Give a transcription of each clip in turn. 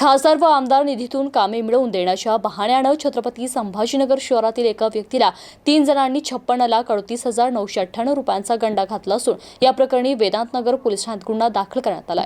खासदार व आमदार निधीतून कामे मिळवून देण्याच्या बहाण्यानं छत्रपती संभाजीनगर शहरातील एका व्यक्तीला तीन जणांनी छप्पन्न लाख अडतीस हजार नऊशे अठ्ठ्याण्णव रुपयांचा गंडा घातला असून या प्रकरणी वेदांतनगर पोलीस ठाण्यात गुन्हा दाखल करण्यात आला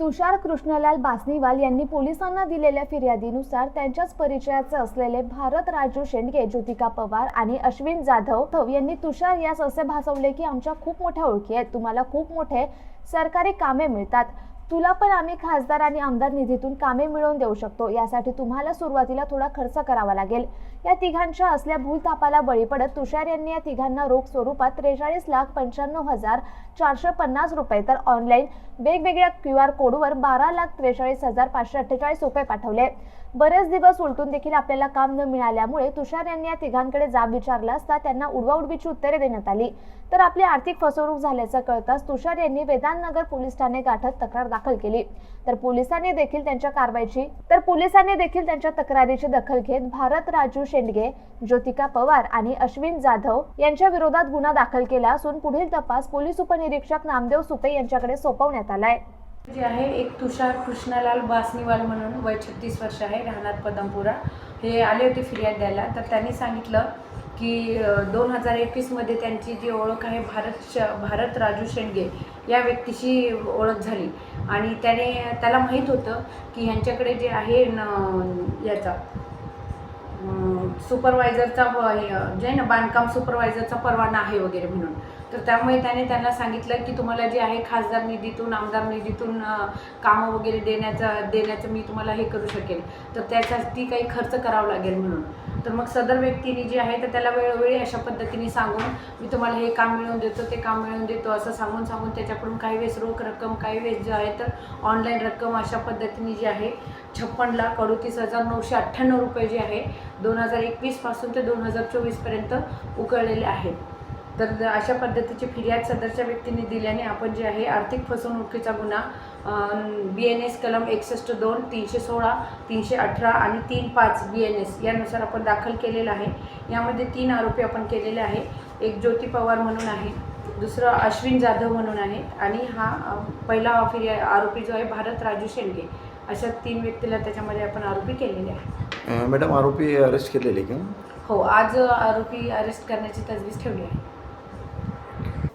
तुषार कृष्णलाल बासनीवाल यांनी पोलिसांना दिलेल्या फिर्यादीनुसार त्यांच्याच परिचयाचे असलेले भारत राजू शेंडगे ज्योतिका पवार आणि अश्विन जाधव यांनी तुषार यास असे भासवले की आमच्या खूप मोठ्या ओळखी आहेत. तुम्हाला खूप मोठे सरकारी कामे मिळतात. तुला पण आम्ही खासदार आणि आमदार निधीतून कामे मिळवून देऊ शकतो. यासाठी तुम्हाला सुरुवातीला थोडा खर्च करावा लागेल. या तिघांच्या असल्या भूलतापाला बळी पडत तुषार यांनी या तिघांना रोख स्वरूपात त्रेचाळीस लाख पंच्याण्णव हजार चारशे पन्नास रुपये तर ऑनलाईन वेगवेगळ्या क्यू आर कोडवर बारा लाख त्रेचाळीस हजार पाचशे अठ्ठेचाळीस रुपये पाठवले. बरेच दिवस उलटून देखील आपल्याला काम न मिळाल्यामुळे तुषार यांनी या तिघांकडे जाब विचारला असता त्यांना उडवाउडवीची उत्तरे देण्यात आली. तर आपली आर्थिक फसवणूक झाल्याचं कळताच तुषार यांनी वेदांतनगर पोलीस ठाणे गाठत तक्रार दाखल केली. तर पोलिसांनी देखील त्यांच्या कारवाईची तर पोलिसांनी देखील त्यांच्या तक्रारीची दखल घेत भारत राजू शेंडगे ज्योतिका पवार आणि अश्विन जाधव यांच्या विरोधात गुन्हा दाखल केला असून पुढील तपास पोलीस उपनिरीक्षक नामदेव सुपे यांच्याकडे सोपवण्यात आलाय. जे आहे एक तुषार कृष्णलाल बासनीवाल म्हणून वय छत्तीस वर्ष आहे राहणार पदमपुरा. हे आले होते फिर्याद द्यायला. तर त्यांनी सांगितलं की दोन हजार एकवीसमध्ये त्यांची जी ओळख आहे भारत श भारत राजू शेंडगे या व्यक्तीशी ओळख झाली. आणि त्याने त्याला माहीत होतं की ह्यांच्याकडे जे आहे न याचा सुपरवायझरचा जे आहे ना बांधकाम सुपरवायझरचा परवाना आहे वगैरे म्हणून. तर त्यामुळे त्याने त्यांना सांगितलं की तुम्हाला जे आहे खासदार निधीतून आमदार निधीतून कामं वगैरे देण्याचं देण्याचं मी तुम्हाला हे करू शकेल तर त्यासाठी काही खर्च करावा लागेल म्हणून. तर मग सदर व्यक्तीने जे आहे तर त्याला वेळोवेळी अशा पद्धतीने सांगून मी तुम्हाला हे काम मिळवून देतो ते काम मिळवून देतो असं सांगून सांगून त्याच्याकडून काही वेळेस रोख रक्कम काही वेळेस जे आहे तर ऑनलाईन रक्कम अशा पद्धतीने जी आहे छप्पन लाख अडतीस हजार नऊशे अठ्ठ्याण्णव रुपये जे आहे दोन हजार एकवीसपासून ते दोन हजार चोवीसपर्यंत उकळलेले आहेत. तर अशा पद्धतीची फिर्याद सदरच्या व्यक्तीने दिल्याने आपण जे आहे आर्थिक फसवणुकीचा गुन्हा बी एन एस कलम एकसष्ट दोन तीनशे सोळा तीनशे अठरा आणि तीन पाच बी एन एस यानुसार आपण दाखल केलेला आहे. यामध्ये तीन आरोपी आपण केलेले आहे. एक ज्योती पवार म्हणून आहे दुसरं अश्विन जाधव म्हणून आहे आणि हा पहिला फिर्या आरोपी जो आहे भारत राजू शेंडगे. अशा तीन व्यक्तीला त्याच्यामध्ये आपण आरोपी केलेले आहे मॅडम आरोपी अरेस्ट केलेले का? हो आज आरोपी अरेस्ट करण्याची तजवीज ठेवली आहे.